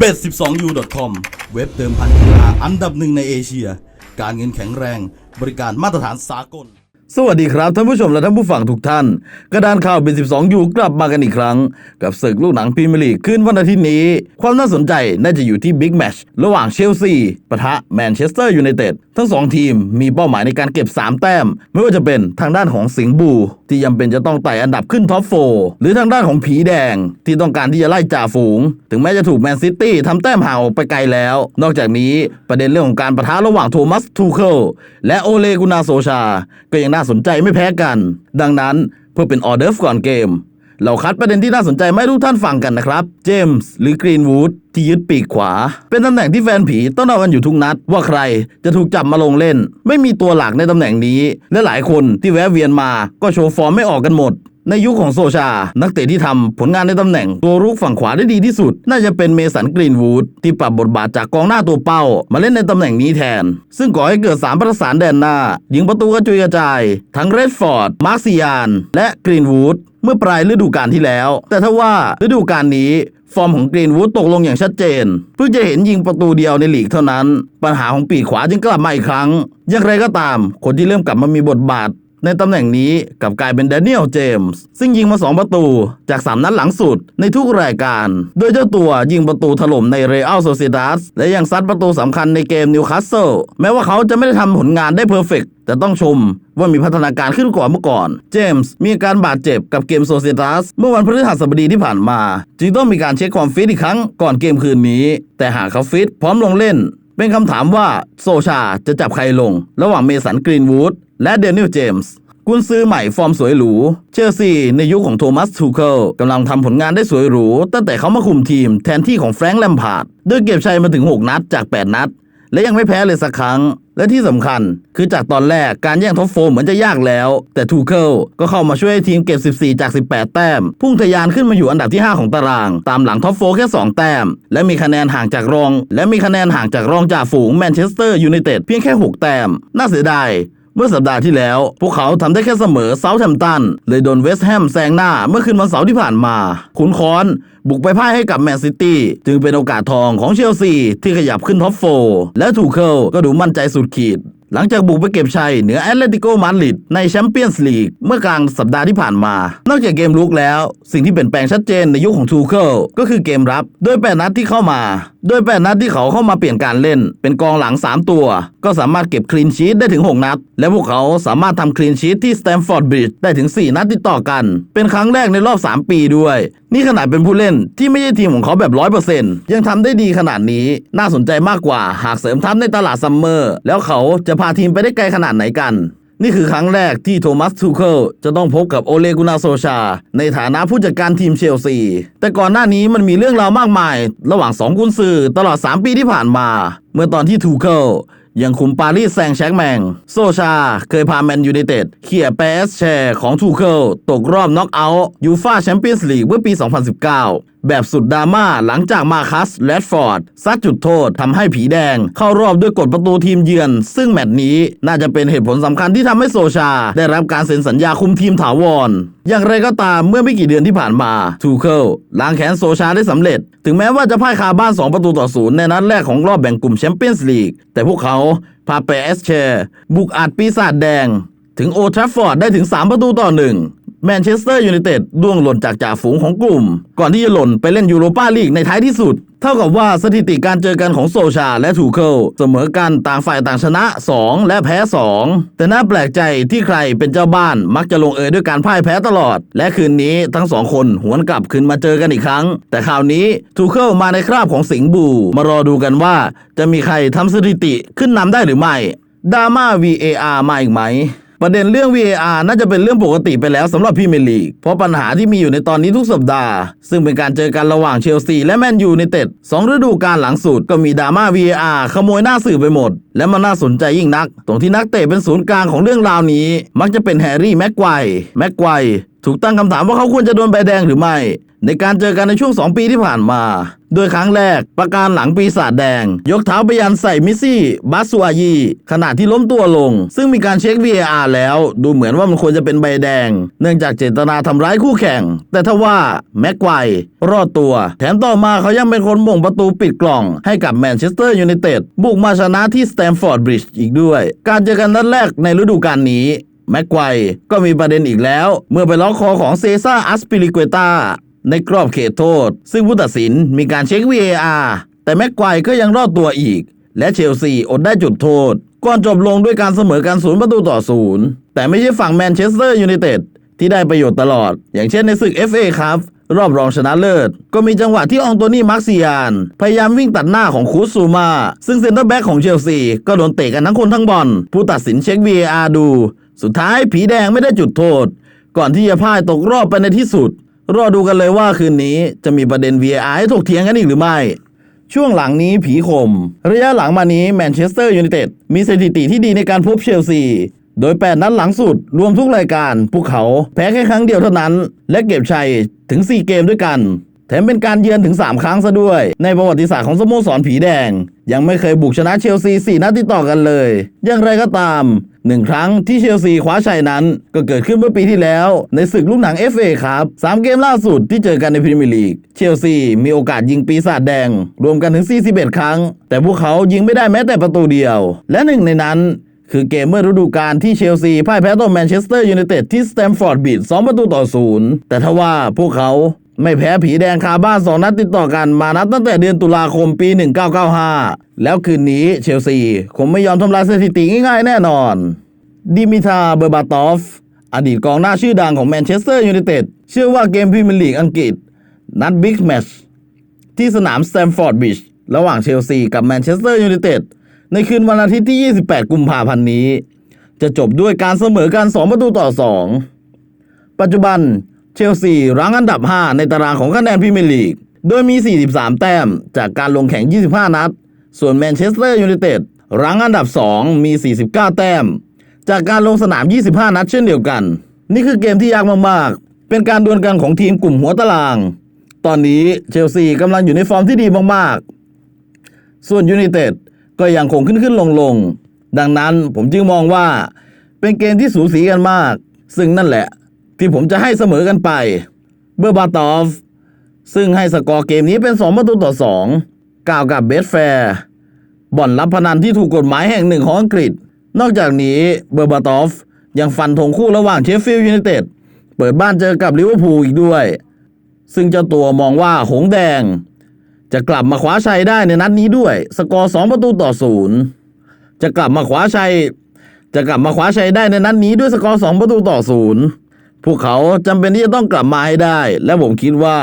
b e t 1 2 u c o m เว็บเติมพันกีฬาอันดับหนึ่งในเอเชีย การเงินแข็งแรง บริการมาตรฐานสากล สวัสดีครับท่านผู้ชมและท่านผู้ฟังทุกท่าน กระดานข่าวเป็น 12 อยู่กลับมากันอีกครั้ง กับศึกลูกหนังพรีเมียร์ลีกขึ้นวันอาทิตย์นี้ ความน่าสนใจน่าจะอยู่ที่บิ๊กแมชระหว่างเชลซีปะทะแมนเชสเตอร์ยูไนเต็ดทั้งสองทีมมีเป้าหมายในการเก็บ 3 แต้ม ไม่ว่าจะเป็นทางด้านของสิงห์บู ที่ยังเป็นจะต้องไต่อันดับขึ้นท็อปโฟหรือทางด้านของผีแดง ที่ต้องการที่จะไล่จ่าฝูง ถึงแม้จะถูกแมนซิตี้ทำแต้มห่างออกไปไกลแล้ว นอกจากนี้ประเด็นเรื่องของการประทะระหว่างโทมัสทูเคิลและโอเลกุนาโซชาก็ยังน่าสนใจไม่แพ้กัน ดังนั้นเพื่อเป็นออเดอร์ก่อนเกม เราคัดประเด็นที่น่าสนใจไม่รู้ท่านฟังกันนะครับ เจมส์หรือกรีนวูดที่ยึดปีกขวา เป็นตำแหน่งที่แฟนผีต้องเอากันอยู่ทุกนัด ว่าใครจะถูกจับมาลงเล่น ไม่มีตัวหลักในตำแหน่งนี้ และหลายคนที่แวะเวียนมาก็โชว์ฟอร์มไม่ออกกันหมด ในยุคของโซชา นักเตะที่ทำผลงานในตำแหน่ง ตัวรุกฝั่งขวาได้ดีที่สุด น่าจะเป็นเมสันกรีนวูดที่ปรับบทบาทจากกองหน้าตัวเป้า มาเล่นในตำแหน่งนี้แทน ซึ่งก่อให้เกิดสามประสานแดนหน้า ยิงประตูกระจุยกระจาย ทั้งเรดฟอร์ด มาร์ซิยาน และกรีนวูดเมื่อปลายฤดูกาลที่แล้ว แต่ถ้าว่าฤดูกาลนี้ฟอร์มของกรีนวูดตกลงอย่างชัดเจน เพิ่งจะเห็นยิงประตูเดียวในลีกเท่านั้น ปัญหาของปีกขวาจึงกลับมาอีกครั้ง อย่างไรก็ตาม คนที่เริ่มกลับมามีบทบาท ในตำแหน่งนี้กับกลายเป็นแดเนียลเจมส์ซึ่งยิงมา 2 ประตูจาก 3 นัดหลังสุดในทุกรายการ โดยเจ้าตัวยิงประตูถล่มในเรอัลโซเซดัสและยังซัดประตูสำคัญในเกมนิวคาสเซิลแม้ว่าเขาจะไม่ได้ทำผลงานได้เพอร์เฟกต์แต่ต้องชมว่ามีพัฒนาการขึ้นกว่าเมื่อก่อน เจมส์มีอาการบาดเจ็บกับเกมโซเซดัสเมื่อวันพฤหัสบดีที่ผ่านมา จึงต้องมีการเช็คความฟิตอีกครั้งก่อนเกมคืนนี้ แต่หากเขาฟิตพร้อมลงเล่น เป็นคำถามว่าโซชาจะจับใครลง ระหว่างเมสันกรีนวูด และเดนิลเจมส์กุนซื้อใหม่ฟอร์มสวยหรู เชลซีในยุคของโทมัสทูเคิลกำลังทำผลงานได้สวยหรู ตั้งแต่เขามาคุมทีมแทนที่ของแฟรงค์แลมพาร์ดโดยเก็บชัยมาถึง 6 นัดจาก 8 นัด และยังไม่แพ้เลยสักครั้ง และที่สำคัญคือจากตอนแรกการแย่งท็อปโฟร์เหมือนจะยากแล้ว แต่ทูเคิลก็เข้ามาช่วยให้ทีมเก็บ 14 จาก 18 แต้ม พุ่งทะยานขึ้นมาอยู่อันดับที่ 5 ของตาราง ตามหลังท็อปโฟแค่ 2 แต้ม และมีคะแนนห่างจากรอง และมีคะแนนห่างจากรองจ่าฝูงแมนเชสเตอร์ยูไนเต็ดเพียงแค่ 6 แต้ม น่าเสียดาย เมื่อสัปดาห์ที่แล้ว พวกเขาทำได้แค่เสมอเซาท์แฮมป์ตันเลยโดนเวสต์แฮมแซงหน้าเมื่อคืนวันเสาร์ที่ผ่านมา ขุนค้อน บุกไปพ่ายให้กับแมนซิตี้จึงเป็นโอกาสทองของเชลซีที่ขยับขึ้นท็อปโฟร์และถูเคิลก็ดูมั่นใจสุดขีด หลังจากบุกไปเก็บชัยเหนือแอตเลติโกมาดริดในแชมเปี้ยนส์ลีกเมื่อกลางสัปดาห์ที่ผ่านมา นอกจากเกมลุกแล้ว สิ่งที่เปลี่ยนแปลงชัดเจนในยุคของทูเคิลก็คือเกมรับ โดยแปดนัดที่เข้ามา โดยแปดนัดที่เขาเข้ามาเปลี่ยนการเล่น เป็นกองหลัง 3 ตัว ก็สามารถเก็บคลีนชีตได้ถึง 6 นัด และพวกเขาสามารถทำคลีนชีตที่สแตมฟอร์ดบริดจ์ได้ถึง 4 นัดติดต่อกัน เป็นครั้งแรกในรอบ 3 ปีด้วย นี่ขนาดเป็นผู้เล่นที่ไม่ใช่ทีมของเขาแบบ100%ยังทำได้ดีขนาดนี้น่าสนใจมากกว่าหากเสริมทัพในตลาดซัมเมอร์แล้วเขาจะพาทีมไปได้ไกลขนาดไหนกัน นี่คือครั้งแรกที่โทมัสทูเคิลจะต้องพบกับโอเลกุนาโซชา ในฐานะผู้จัดการทีมเชลซีแต่ก่อนหน้านี้มันมีเรื่องราวมากมาย ระหว่างสองกุนซือตลอด 3 ปีที่ผ่านมา เมื่อตอนที่ทูเคิล ยังคุมปารีสแซงแชงแมง โซชา เคยพาแมนยูไนเต็ดเขี่ยแปสแชร์ของทูเคิลตกรอบน็อกเอาท์ยูฟาแชมเปี้ยนส์ลีกเมื่อปี 2019แบบสุดดราม่าหลังจากมาคัสแรดฟอร์ดซัดจุดโทษทำให้ผีแดง เข้ารอบด้วยกฎประตูทีมเยือน ซึ่งแมตช์นี้น่าจะเป็นเหตุผลสำคัญที่ทำให้โซชา ได้รับการเซ็นสัญญาคุมทีมถาวร อย่างไรก็ตามเมื่อไม่กี่เดือนที่ผ่านมาทูเคิลล้างแค้นโซชาได้สำเร็จ ถึงแม้ว่าจะพ่ายคาบ้าน 2 ประตูต่อศูนย์ในนัดแรกของรอบแบ่งกลุ่มแชมเปี้ยนส์ลีกแต่พวกเขาพาเปเอสเชบุกอัดปีศาจแดง ถึงโอทราฟฟอร์ดได้ถึง 3 ประตูต่อหนึ่ง แมนเชสเตอร์ยูไนเต็ดล่วงหล่นจากจ่าฝูงของกลุ่ม ก่อนที่จะหล่นไปเล่นยูโรปาลีกในท้ายที่สุด เท่ากับว่าสถิติการเจอกันของโซชาและทูเคิลเสมอกันต่างฝ่ายต่างชนะ 2 และแพ้ 2 แต่น่าแปลกใจที่ใครเป็นเจ้าบ้านมักจะลงเอยด้วยการพ่ายแพ้ตลอด และคืนนี้ทั้งสองคนหวนกลับคืนมาเจอกันอีกครั้ง แต่คราวนี้ทูเคิลมาในคราบของสิงห์บู มารอดูกันว่า จะมีใครทำสถิติขึ้นนำได้หรือไม่ดราม่า VAR มาอีกไหม ประเด็นเรื่อง VAR น่าจะเป็นเรื่องปกติไปแล้วสำหรับพรีเมียร์ลีก เพราะปัญหาที่มีอยู่ในตอนนี้ทุกสัปดาห์ ซึ่งเป็นการเจอกันระหว่างเชลซีและแมนยูในเต็ดสองฤดูกาลหลังสุดก็มีดราม่า VAR ขโมยหน้าสื่อไปหมด และมันน่าสนใจยิ่งนัก ตรงที่นักเตะเป็นศูนย์กลางของเรื่องราวนี้ มักจะเป็นแฮร์รี่แม็กไกวแม็กไกว ถูกตั้งคำถามว่าเขาควรจะโดนใบแดงหรือไม่ ในการเจอกันในช่วง 2 ปีที่ผ่านมา โดยครั้งแรกประการหลังปีศาจแดง ยกเท้าไปยันใส่มิซี่บาสูอายีขณะที่ล้มตัวลง ซึ่งมีการเช็ค VAR แล้ว ดูเหมือนว่ามันควรจะเป็นใบแดง เนื่องจากเจตนาทำร้ายคู่แข่ง แต่ทว่าแม็กไกวร์รอดตัว แถมต่อมาเขายังเป็นคนม่งประตูปิดกล่อง ให้กับแมนเชสเตอร์ยูไนเต็ดบุกมาชนะที่สแตมฟอร์ดบริดจ์อีกด้วย การเจอกันนัดแรกในฤดูกาลนี้ แม็กไกว์ก็มีประเด็นอีกแล้ว เมื่อไปล็อกคอของเซซ่าอัสปิลิเกตาในกรอบเขตโทษ ซึ่งผู้ตัดสินมีการเช็ค VAR แต่แม็กไกว์ก็ยังรอดตัวอีก และเชลซีอดได้จุดโทษ ก่อนจบลงด้วยการเสมอกันศูนย์ประตูต่อศูนย์แต่ไม่ใช่ฝั่งแมนเชสเตอร์ยูไนเต็ดที่ได้ประโยชน์ตลอด อย่างเช่นในศึก FA ครับรอบรองชนะเลิศ ก็มีจังหวะที่อองโตนี่มาร์คซิยาน พยายามวิ่งตัดหน้าของคูซซูมา ซึ่งเซนเตอร์แบ็กของเชลซี ก็โดนเตะกันทั้งคนทั้งบอลผู้ตัดสินเช็ค VAR ดู สุดท้ายผีแดงไม่ได้จุดโทษ ก่อนที่จะพ่ายตกรอบไปในที่สุด รอดูกันเลยว่าคืนนี้จะมีประเด็น VAR ให้ถกเถียงกันอีกหรือไม่ ช่วงหลังนี้ผีคม ระยะหลังมานี้แมนเชสเตอร์ยูไนเต็ดมีสถิติที่ดีในการพบเชลซี โดย 8 นัดหลังสุด รวมทุกรายการพวกเขาแพ้แค่ครั้งเดียวเท่านั้น และเก็บชัยถึง 4 เกมด้วยกันแถมเป็นการเยือนถึง 3 ครั้งซะด้วย ในประวัติศาสตร์ของสโมสรผีแดง ยังไม่เคยบุกชนะเชลซี 4 นัดติดต่อกันเลย อย่างไรก็ตาม หนึ่งครั้งที่เชลซีคว้าชัยนั้น ก็เกิดขึ้นเมื่อปีที่แล้วในศึกลูกหนัง FA ครับสามเกมล่าสุดที่เจอกันในพรีเมียร์ลีก เชลซีมีโอกาสยิงปีศาจแดง รวมกันถึง 41 ครั้ง แต่พวกเขายิงไม่ได้แม้แต่ประตูเดียว และหนึ่งในนั้นคือเกมเมื่อฤดูกาลที่เชลซีพ่ายแพ้ต่อแมนเชสเตอร์ยูไนเต็ดที่สแตมฟอร์ดบีด2ประตูต่อศูนย์แต่ทว่าพวกเขา ไม่แพ้ผีแดงคาบ้าน2นัดติดต่อกันมานับตั้งแต่เดือนตุลาคมปี 1995 แล้วคืนนี้เชลซีคงไม่ยอมทำลายสถิติง่ายๆแน่นอน ดิมิทาเบอร์บาตอฟ อดีตกองหน้าชื่อดังของแมนเชสเตอร์ยูไนเต็ดเชื่อว่าเกมพรีเมียร์ลีกอังกฤษ นัดบิ๊กแมชที่สนามสแตมฟอร์ดบริดจ์ระหว่างเชลซีกับแมนเชสเตอร์ยูไนเต็ดในคืนวันอาทิตย์ที่ 28 กุมภาพันธ์นี้ จะจบด้วยการเสมอกัน 2 ประตูต่อ 2 ปัจจุบัน เชลซีรั้งอันดับ 5 ในตารางของคะแนนพรีเมียร์ลีก โดยมี 43 แต้มจากการลงแข่ง 25 นัด ส่วนแมนเชสเตอร์ยูไนเต็ดรั้งอันดับ 2 มี 49 แต้ม จากการลงสนาม 25 นัดเช่นเดียวกัน นี่คือเกมที่ยากมากๆ เป็นการดวลกันของทีมกลุ่มหัวตาราง ตอนนี้เชลซีกำลังอยู่ในฟอร์มที่ดีมากๆ ส่วนยูไนเต็ดก็ยังคงขึ้นขึ้นลงลงๆดังนั้นผมจึงมองว่าเป็นเกมที่สูสีกันมาก ซึ่งนั่นแหละ ที่ผมจะให้เสมอกันไป เบอร์บาตอฟ ซึ่งให้สกอร์เกมนี้เป็น 2 ประตูต่อ 2 กล่าวกับเบสแฟร์บ่อนรับพนันที่ถูกกฎหมายแห่งหนึ่งของอังกฤษ นอกจากนี้เบอร์บาตอฟยังฟันธงคู่ระหว่างเชฟฟิลด์ยูไนเต็ดเปิดบ้านเจอกับลิเวอร์พูลอีกด้วย ซึ่งเจ้าตัวมองว่าหงส์แดง จะกลับมาคว้าชัยได้ในนัดนี้ด้วย สกอร์ 2 ประตูต่อศูนย์จะกลับมาคว้าชัย จะกลับมาคว้าชัยได้ในนัดนี้ด้วยสกอร์ 2 ประตูต่อศูนย์ พวกเขาจำเป็นที่จะต้องกลับมาให้ได้ และผมคิดว่า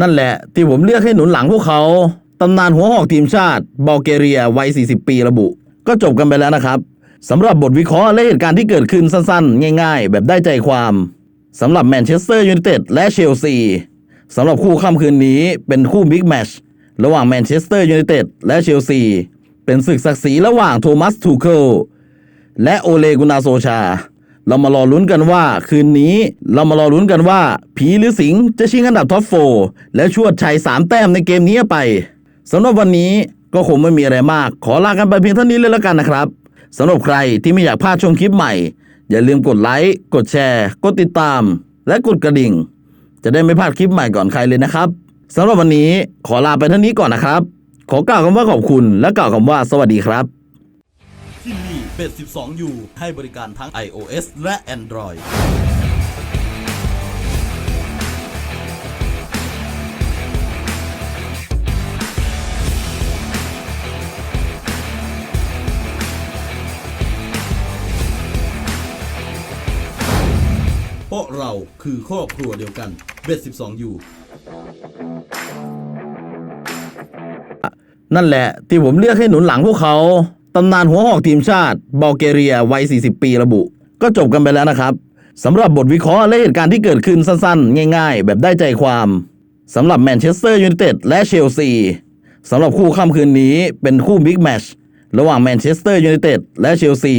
นั่นแหละที่ผมเลือกให้หนุนหลังพวกเขาตำนานหัวหอกทีมชาติบัลแกเรียวัย 40 ปีระบุ ก็จบกันไปแล้วนะครับสำหรับบทวิเคราะห์และเหตุการณ์ที่เกิดขึ้นสั้นๆ ง่ายๆ แบบได้ใจความสำหรับแมนเชสเตอร์ยูไนเต็ดและเชลซีสำหรับคู่ค่ำคืนนี้เป็นคู่บิ๊กแมชระหว่างแมนเชสเตอร์ยูไนเต็ดและเชลซีเป็นศึกศักดิ์ศรีระหว่างโทมัสทูเคิลและโอเลกุนาโซชา เรามารอลุ้นกันว่า คืนนี้เรามารอลุ้นกันว่า ผีหรือสิงจะชิงอันดับท็อปโฟและชวดชัยสามแต้มในเกมนี้ไปสำหรับวันนี้ก็คงไม่มีอะไรมาก ขอลากันไปเพียงเท่านี้เลยแล้วกันนะครับสำหรับใครที่ไม่อยากพลาดชมคลิปใหม่ อย่าลืมกดไลค์กดแชร์ กดติดตาม และกดกระดิ่ง จะได้ไม่พลาดคลิปใหม่ก่อนใครเลยนะครับสำหรับวันนี้ขอลาไปเท่านี้ก่อนนะครับ ขอกล่าวคำว่าขอบคุณและกล่าวคำว่าสวัสดีครับ ที่นี่เบ็ด12 u ให้บริการทั้ง iOS และ Android เพราะเราคือครอบครัวเดียวกันเบ็ด12 u นั่นแหละ ที่ผมเลือกให้หนุนหลังพวกเขา ตำนานหัวหอกทีมชาติบัลแกเรียวัย 40 ปีระบุ ก็จบกันไปแล้วนะครับสำหรับบทวิเคราะห์และเหตุการณ์ที่เกิดขึ้นสั้นๆ ง่ายๆ แบบได้ใจความสำหรับแมนเชสเตอร์ยูไนเต็ดและเชลซีสำหรับคู่ค่ำคืนนี้เป็นคู่บิ๊กแมชระหว่างแมนเชสเตอร์ยูไนเต็ดและเชลซี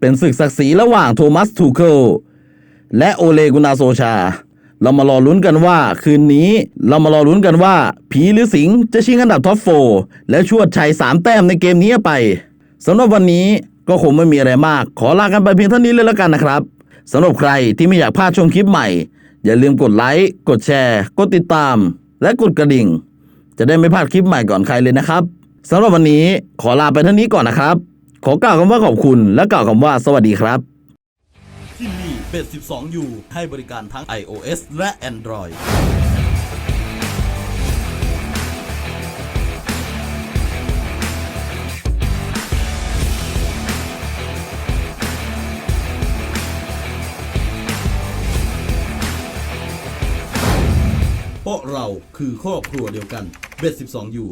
เป็นศึกศักดิ์ศรีระหว่างโทมัสทูเคิลและโอเลกุนาโซชา เรามารอลุ้นกันว่าคืนนี้เรามารอลุ้นกันว่า ผีหรือสิงจะชิงอันดับท็อปโฟและชวดชัย3แต้มในเกมนี้ไป สำหรับวันนี้ก็คงไม่มีอะไรมาก ขอลากันไปเพียงเท่านี้เลยแล้วกันนะครับสำหรับใครที่ไม่อยากพลาดชมคลิปใหม่ อย่าลืมกดไลค์ กดแชร์ กดติดตาม และกดกระดิ่ง จะได้ไม่พลาดคลิปใหม่ก่อนใครเลยนะครับสำหรับวันนี้ขอลาไปเท่านี้ก่อนนะครับ ขอกล่าวคำว่าขอบคุณและกล่าวคำว่าสวัสดีครับที่นี่เบส12 U ให้บริการทั้ง iOS และ Android เราคือครอบครัวเดียวกันเบส12 U